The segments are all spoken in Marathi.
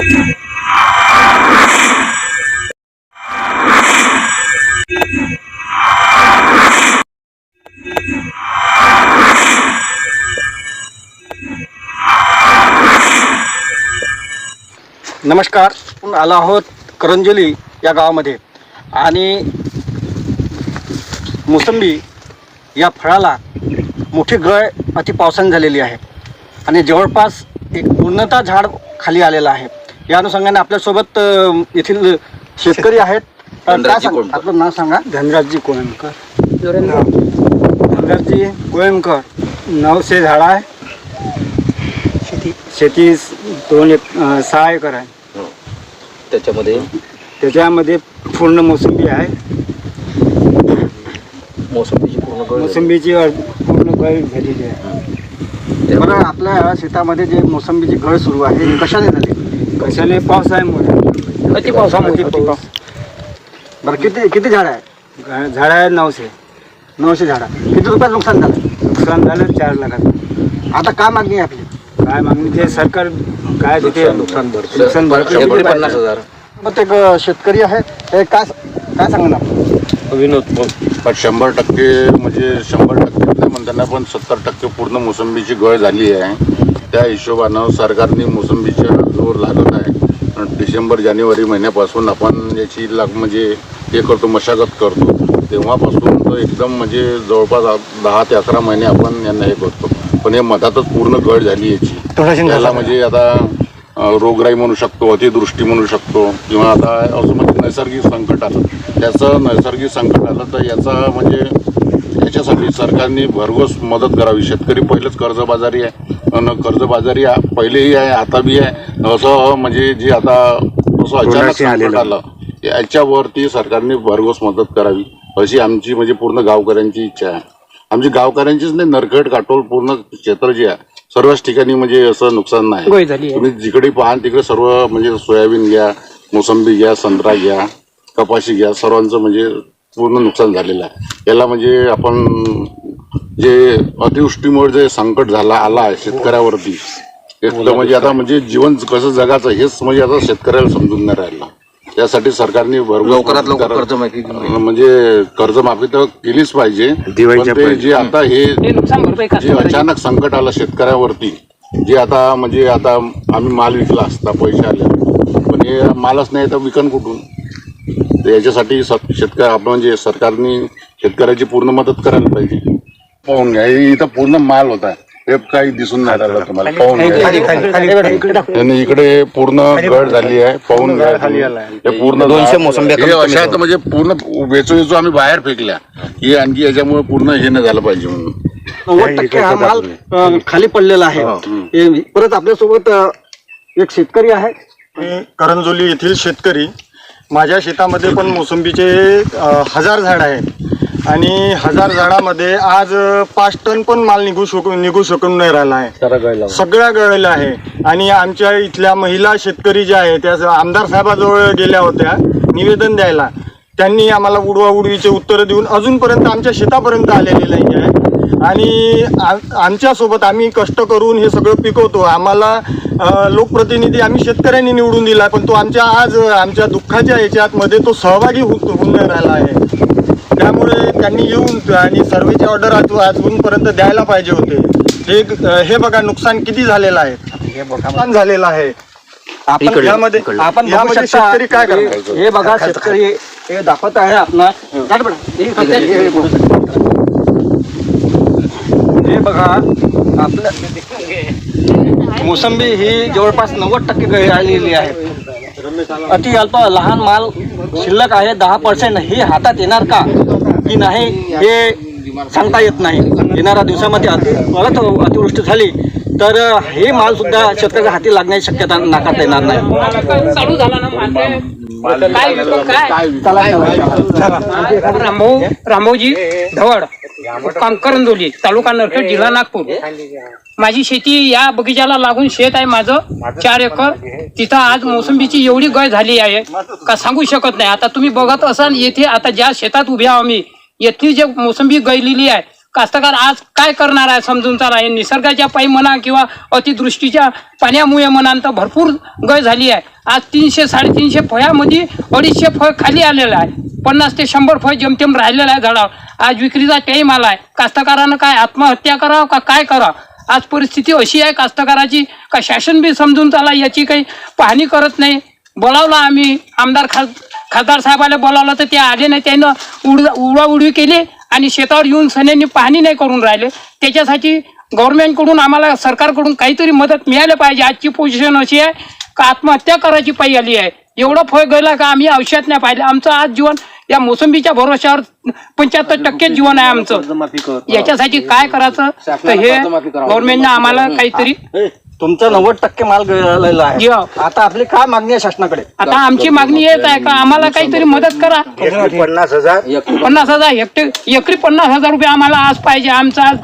नमस्कार आपण आलो आहोत करंजोली या गावामध्ये. आणि मोसंबी या फळाला मोठी गळ अति पावसाने झालेली आहे. आणि जवळपास एक पूर्णतः झाड खाली आलेलं आहे. या अनुषंगाने आपल्यासोबत अ, येथील शेतकरी आहेत. अ, काय धनराजजी सांग कोळंबकर. आपलं नाव सांगा. धनराजजी कोळंबकर. धनराजजी कोळंबकर. नऊशे झाड आहे. शेती. शेती स- दोन एक अं, सहा एकर आहे. त्याच्यामध्ये? त्याच्यामध्ये पूर्ण मोसंबी आहे. मोसंबीची पूर्ण गळ झाली. मोसंबीची पूर्ण गळ झालेली आहे. बरं आपल्या शेतामध्ये जे मोसंबीची गळ सुरू आहे ही कशाने झाली? कशाने पाऊस आहे अति पावसामुळे अति पाऊस. बरं किती किती झाड आहे? गा- झाड आहे नऊशे. नऊशे झाडं. किती रुपयात नुकसान झालं? नुकसान झालं चार लाखात आता काय मागणी आहे आपली? काय मागणी? ते सरकार काय देते? नुकसान भरपाई. नुकसान शंभर दिली पन्नास. हजार. मग ते एक शेतकरी आहे ते काय काय सांगणार? आपण विनोद पण शंभर टक्के म्हणजे शंभर टक्के नाही म्हणताना पण सत्तर टक्के पूर्ण मोसंबीची गळ झाली आहे. त्या हिशोबानं सरकारने मोसंबीच्या जोर लागत आहे. डिसेंबर जानेवारी महिन्यापासून आपण याची लाग म्हणजे हे करतो मशागत करतो. तेव्हापासून तो एकदम म्हणजे जवळपास दहा ते अकरा महिने आपण यांना हे करतो. पण हे मधातच पूर्ण गळ झाली याची. त्याला म्हणजे आता रोगराई म्हणू शकतो अतिदृष्टी म्हणू शकतो किंवा आता असं म्हणजे नैसर्गिक संकट आलं. त्याचं नैसर्गिक संकट आलं तर याचा म्हणजे याच्यासाठी सरकारने भरघोस मदत करावी. शेतकरी पहिलेच कर्जबाजारी आहे. कर्जबाजारी आ- पहिलेही आहे आता बी आहे. असं म्हणजे जे आता असं अचानक संकट आलं याच्यावरती सरकारने भरघोस मदत करावी अशी आमची म्हणजे पूर्ण गावकऱ्यांची इच्छा आहे. आमची गावकऱ्यांचीच नाही नरखेड काटोल पूर्ण क्षेत्र जे आहे सर्वच ठिकाणी म्हणजे असं नुकसान नाही. तुम्ही जिकडे पाहाल तिकडे सर्व म्हणजे सोयाबीन घ्या मोसंबी घ्या संत्रा घ्या कपाशी घ्या सर्वांचं म्हणजे पूर्ण नुकसान झालेलं आहे. याला म्हणजे आपण जे अतिवृष्टीमुळे जे संकट झाला आला आहे शेतकऱ्यावरती म्हणजे आता म्हणजे जीवन कसं जगाचं हेच म्हणजे आता शेतकऱ्याला समजून नाही राहिलं. त्यासाठी सरकारने लवकरात लवकर कर्ज माहिती म्हणजे कर्जमाफी तर केलीच पाहिजे ते जे आता हे जे अचानक संकट आलं शेतकऱ्यावरती जे आता म्हणजे आता आम्ही माल विकला असता पैसे आले पण हे मालच नाही तर विकन कुठून? तर याच्यासाठी शेतकरी आपण म्हणजे सरकारने शेतकऱ्याची पूर्ण मदत करायला पाहिजे. पाहून घ्या. इथं पूर्ण माल होता. हे काही दिसून नाही राहिलं तुम्हाला. पाहून घ्या. आणि इकडे पूर्ण गड झाली आहे. पाहून घ्या. हे पूर्ण दोनशे मोसंब्या हे कमी अशा आहेत म्हणजे पूर्ण वेचू वेचू आम्ही बाहेर फेकल्या. ही आणखी याच्यामुळे पूर्ण हे नाही झालं पाहिजे म्हणून. नव्वद टक्के हा माल अ, खाली पडलेला आहे. हे परत आपल्यासोबत अ, एक शेतकरी आहे. मी करंजोली येथील शेतकरी. माझ्या शेतामध्ये पण मोसंबीचे अ, हजार झाड आहेत. आणि हजार झाडामध्ये आज पाच टन पण माल निघू शकू निघू शकून नाही राहिला आहे. सगळ्या गळलेला आहे. आणि आमच्या इथल्या महिला शेतकरी ज्या आहेत त्या आमदार साहेबाजवळ गेल्या होत्या निवेदन द्यायला. त्यांनी आम्हाला उडवा उडवीचे उत्तरं देऊन अजूनपर्यंत आमच्या शेतापर्यंत आलेले नाही आहे आणि आमच्यासोबत आम्ही कष्ट करून हे सगळं पिकवतो. आम्हाला लोकप्रतिनिधी आम्ही शेतकऱ्यांनी निवडून दिला पण तो आमच्या आज आमच्या दुःखाच्या याच्यात मध्ये तो सहभागी होत होऊन राहिला आहे. त्यामुळे त्यांनी येऊन आणि सर्वेची ऑर्डर आज अजूनपर्यंत द्यायला पाहिजे होते हे हे बघा नुकसान किती झालेलं आहे हे नुकसान झालेलं आहे आपण इकडलं, यामध्ये. आपण बघू यामध्ये शकता शेतकरी काय हे- करतात हे बघा शेतकरी हे दाखवत आहे आपला. हे इकडे, हे- हे- हे बघा आपलं मोसंबी ही जवळपास नव्वद टक्के गळी आलेली आहे. अति अल्प लहान माल शिल्लक आहे दहा पर्सेंट ही हातात येणार का? की नाही हे सांगता येत नाही. येणाऱ्या दिवसामध्ये अति परत अतिवृष्टी झाली तर हे माल सुद्धा शेतकऱ्याच्या हाती लागण्याची शक्यता नाकारता येणार नाही. काय काय? रामभाऊ रामभाऊजी धवड काम करंजोली तालुका नरखेड जिल्हा नागपूर. माझी शेती या बगीचाला लागून शेत आहे माझं. चार एकर. तिथं आज मोसंबीची एवढी गय झाली आहे. का सांगू शकत नाही. आता तुम्ही बघत असाल येथे आता ज्या शेतात उभे आहो आम्ही येथली जे मोसंबी गळलेली आहे कास्तकार आज काय करणार आहे समजून चाला. हे निसर्गाच्या पायी म्हणा किंवा अतिदृष्टीच्या पाण्यामुळे म्हणा तर भरपूर गय झाली आहे. आज तीनशे साडेतीनशे फळ्यामध्ये अडीचशे फळ खाली आलेलं आहे. पन्नास ते शंभर फळ जमतेम राहिलेलं आहे झाडावर. आज विक्रीचा टाईम आला आहे कास्तकारानं काय आत्महत्या करावं का काय करावं? आज परिस्थिती अशी आहे कास्तकाराची का शासन बी समजून चाला याची काही पाहणी करत नाही. बोलावलं आम्ही. आमदार खास खासदार साहेबाला बोलावलं तर ते आले नाही. त्यानं उड उडवाउडवी केली. आणि शेतावर येऊन सन्यांनी पाहणी नाही करून राहिले. त्याच्यासाठी गव्हर्नमेंटकडून आम्हाला सरकारकडून काहीतरी मदत मिळायला पाहिजे. आजची पोझिशन अशी आहे का आत्महत्या करायची पायी आली आहे. एवढं फळ गेला का आम्ही औषध नाही पाहिलं. आमचं आज जीवन या मोसंबीच्या भरोश्यावर पंच्याहत्तर टक्के जीवन आहे आमचं. याच्यासाठी काय करायचं? तर हे गव्हर्नमेंटनं आम्हाला काहीतरी तुमचा नव्वद टक्के माल गळलेला आहे. या. आता आपली काय मागणी आहे शासनाकडे? आता आमची मागणी येत आहे का? आम्हाला काहीतरी मदत करा. पन्नास हजार. पन्नास हजार हेक्टर एकरी पन्नास हजार रुपये आम्हाला आज पाहिजे. आमचा आज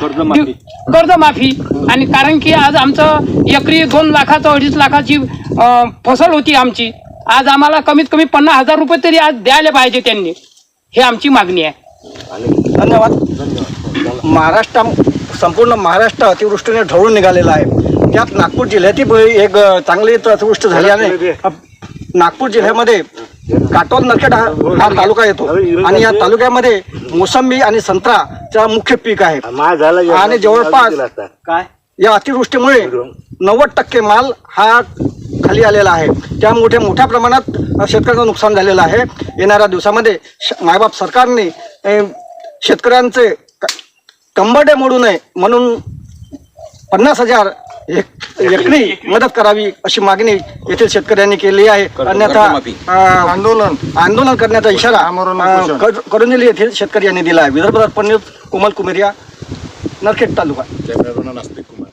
कर्जमाफी आणि कारण की आज आमचं एकरी दोन लाखाचं अडीच लाखाची अं, फसल होती आमची. आज आम्हाला कमीत कमी पन्नास हजार रुपये तरी आज द्यायला पाहिजे त्यांनी. हे आमची मागणी आहे. धन्यवाद. महाराष्ट्र संपूर्ण महाराष्ट्र अतिवृष्टीने ढवळून निघालेला आहे. त्यात नागपूर जिल्ह्यातही ब- एक चांगली अतिवृष्टी झाल्याने अ, नागपूर जिल्ह्यामध्ये काटोल नरखेड हा तालुका येतो. आणि या तालुक्यामध्ये मोसंबी आणि संत्राचा मुख्य पीक आहे. आणि जवळपास काय? या अतिवृष्टीमुळे नव्वद टक्के माल हा खाली आलेला आहे. त्यामुळे मोठ्या प्रमाणात शेतकऱ्यांचं नुकसान झालेलं आहे. येणाऱ्या दिवसामध्ये मायबाप सरकारने शेतकऱ्यांचे क- कंबरडे मोडू नये म्हणून पन्नास हजार एक- एकरी मदत करावी अशी मागणी येथील शेतकऱ्यांनी केली आहे. अन्यथा अ, आंदोलन आंदोलन करण्याचा इशारा आमरण अ, उपोषण. कर- येथील शेतकरी यांनी दिला आहे. विदर्भ दर्पण न्यूज कोमल कुमेरिया नरखेड तालुका. नास्तिक कुमार.